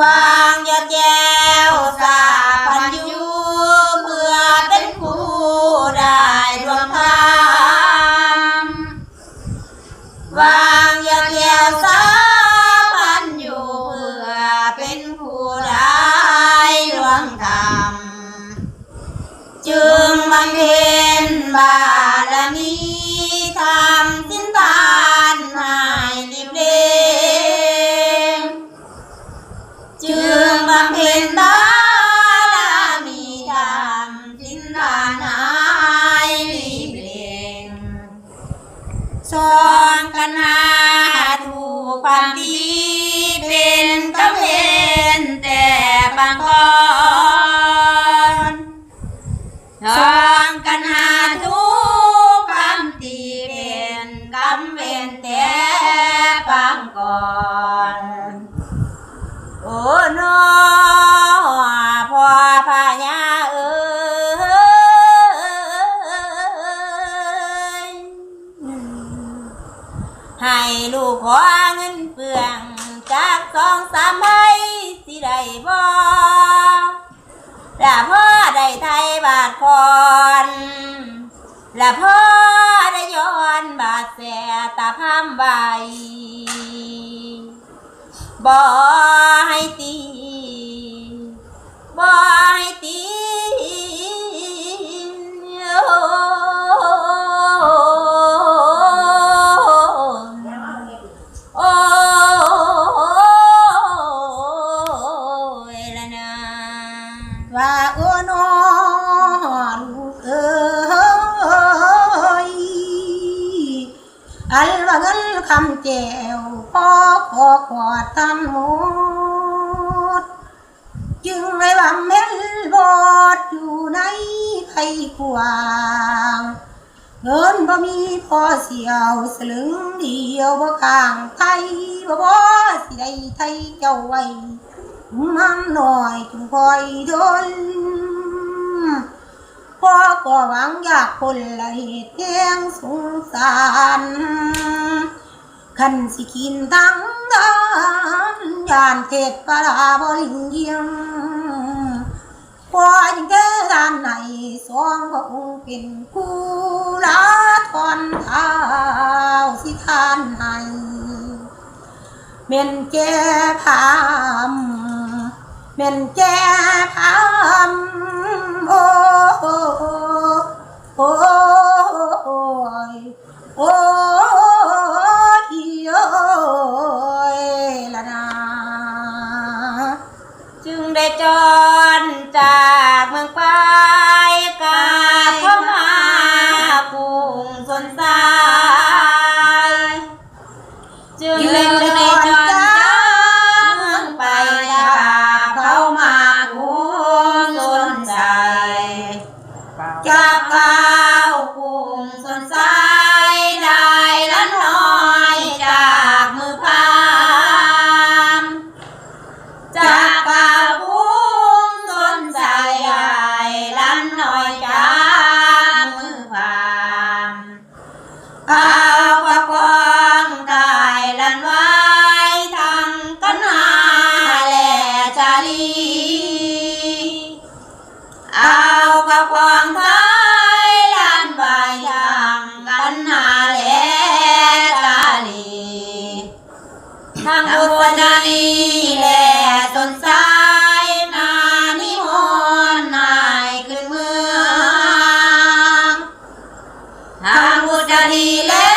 ว สอนกันหาถูกความดีเป็นกำเพ็ญแต่บางก่อนสองกันหาทุกคำตีเป็นกำเวนแต่ปังก่อนโอ้นอ ให้ลูกขอเงินเปลืองจากสองสามใบสิได้บ่ละพ่อได้ไทยบาทคอนละพ่อได้ย้อนบาดแสตาพามใบบ่ให้ตี คำแจวพ่อขอขอทำหมด จึงไม่ว่าเม็นบอดอยู่ในไผ่กวางเงินบ่มีพอเสียวสลึงเดียวบ่ข้างไทยบ่บ่สิได้ไทยเจ้าไว้มันหน่อยจงคอยดนพ่อก็หวังอยากคนละเหตุแย่งสงสาร ขันสิกินทั้งดานยานเทศปลาบริงเยียงพ่อยังเจอด้านไหนสองพระองค์เป็นคู่ลาทอนเท้าสิทานให้เมนแก่พามเมนแก่พามโอ้โอ้โอ้โอ้ เอากับความไทยลานบาทางกันหาแลตาลีทางอุปานีแลตนสายนานิมนต์นายขึ้นเมืองทางอุปานีแล